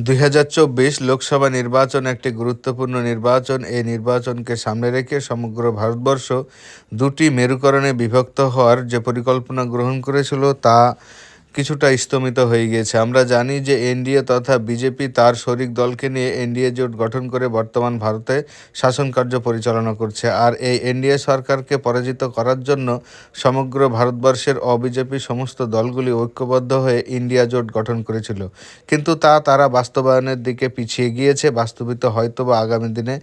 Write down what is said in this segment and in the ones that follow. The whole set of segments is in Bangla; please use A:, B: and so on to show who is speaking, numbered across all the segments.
A: দুই হাজার চব্বিশ লোকসভা নির্বাচন একটি গুরুত্বপূর্ণ নির্বাচন। এই নির্বাচনকে সামনে রেখে সমগ্র ভারতবর্ষ দুটি মেরুকরণে বিভক্ত হওয়ার যে পরিকল্পনা গ্রহণ করেছিল তা কিছুটা স্তমিত হয়ে গিয়েছে। আমরা জানি যে এনডিএ তথা বিজেপি তার শরিক দলকে নিয়ে এনডিএ জোট গঠন করে বর্তমান ভারতে শাসন কার্য পরিচালনা করছে। আর এই এনডিএ সরকারকে পরাজিত করার জন্য সমগ্র ভারতবর্ষের অবিজেপি সমস্ত দলগুলি ঐক্যবদ্ধ হয়ে ইন্ডিয়া জোট গঠন করেছিল। কিন্তু তা তারা বাস্তবায়নের দিকে পিছিয়ে গিয়েছে। বাস্তবিত হয়তো বা আগামী দিনে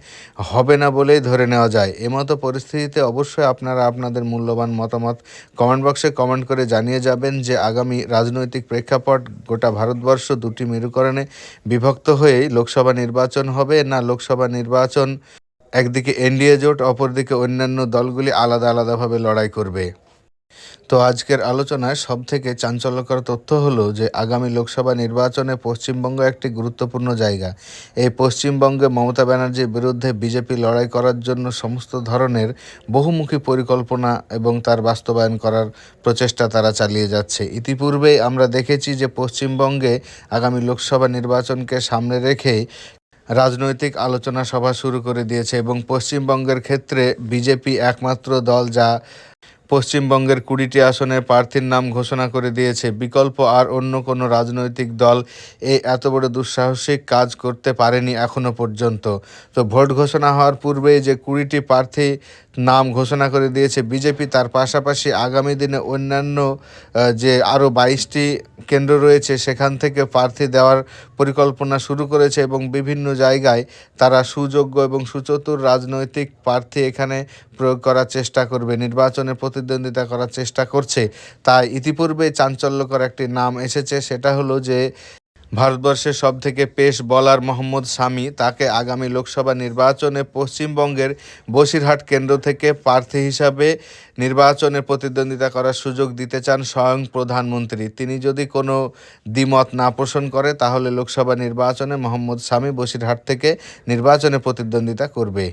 A: হবে না বলেই ধরে নেওয়া যায়। এমতো পরিস্থিতিতে অবশ্যই আপনারা আপনাদের মূল্যবান মতামত কমেন্ট বক্সে কমেন্ট করে জানিয়ে যাবেন যে আগামী রাজনৈতিক প্রেক্ষাপট গোটা ভারতবর্ষ দুটি মেরুকরণে বিভক্ত হয়েই লোকসভা নির্বাচন হবে, না লোকসভা নির্বাচন একদিকে এনডিএ জোট, অপরদিকে অন্যান্য দলগুলি আলাদা আলাদাভাবে লড়াই করবে। তো আজকের আলোচনায় সব থেকে চাঞ্চল্যকর তথ্য হলো যে আগামী লোকসভা নির্বাচনে পশ্চিমবঙ্গ একটি গুরুত্বপূর্ণ জায়গা। এই পশ্চিমবঙ্গে মমতা ব্যানার্জির বিরুদ্ধে বিজেপি লড়াই করার জন্য সমস্ত ধরনের বহুমুখী পরিকল্পনা এবং তার বাস্তবায়ন করার প্রচেষ্টা তারা চালিয়ে যাচ্ছে। ইতিপূর্বেই আমরা দেখেছি যে পশ্চিমবঙ্গে আগামী লোকসভা নির্বাচনকে সামনে রেখেই রাজনৈতিক আলোচনা সভা শুরু করে দিয়েছে এবং পশ্চিমবঙ্গের ক্ষেত্রে বিজেপি একমাত্র দল যা পশ্চিমবঙ্গের কুড়িটি আসনে প্রার্থীর নাম ঘোষণা করে দিয়েছে। বিকল্প আর অন্য কোনো রাজনৈতিক দল এই এত বড় দুঃসাহসিক কাজ করতে পারেনি এখনও পর্যন্ত। তো ভোট ঘোষণা হওয়ার পূর্বেই যে কুড়িটি প্রার্থী নাম ঘোষণা করে দিয়েছে বিজেপি, তার পাশাপাশি আগামী দিনে অন্যান্য যে আরও বাইশটি কেন্দ্র রয়েছে, সেখান থেকে প্রার্থী দেওয়ার পরিকল্পনা শুরু করেছে এবং বিভিন্ন জায়গায় তারা সুযোগ্য এবং সুচতুর রাজনৈতিক প্রার্থী এখানে প্রয়োগ করার চেষ্টা করবে। নির্বাচনে প্রতিদ্বন্দ্বিতা করার চেষ্টা করছে। তাই ইতিপূর্বে চাঞ্চল্যকর একটি নাম এসেছে, সেটা হলো যে ভারতবর্ষের সব থেকে পেশ বলার মোহাম্মদ শামি, তাকে আগামী লোকসভা নির্বাচনে পশ্চিমবঙ্গের বসিরহাট কেন্দ্র থেকে প্রার্থী হিসাবে নির্বাচনে প্রতিদ্বন্দ্বিতা করার সুযোগ দিতে চান স্বয়ং প্রধানমন্ত্রী। তিনি যদি কোনো দ্বিমত না পোষণ করে, তাহলে লোকসভা নির্বাচনে মোহাম্মদ শামি বসিরহাট থেকে নির্বাচনে প্রতিদ্বন্দ্বিতা করবে।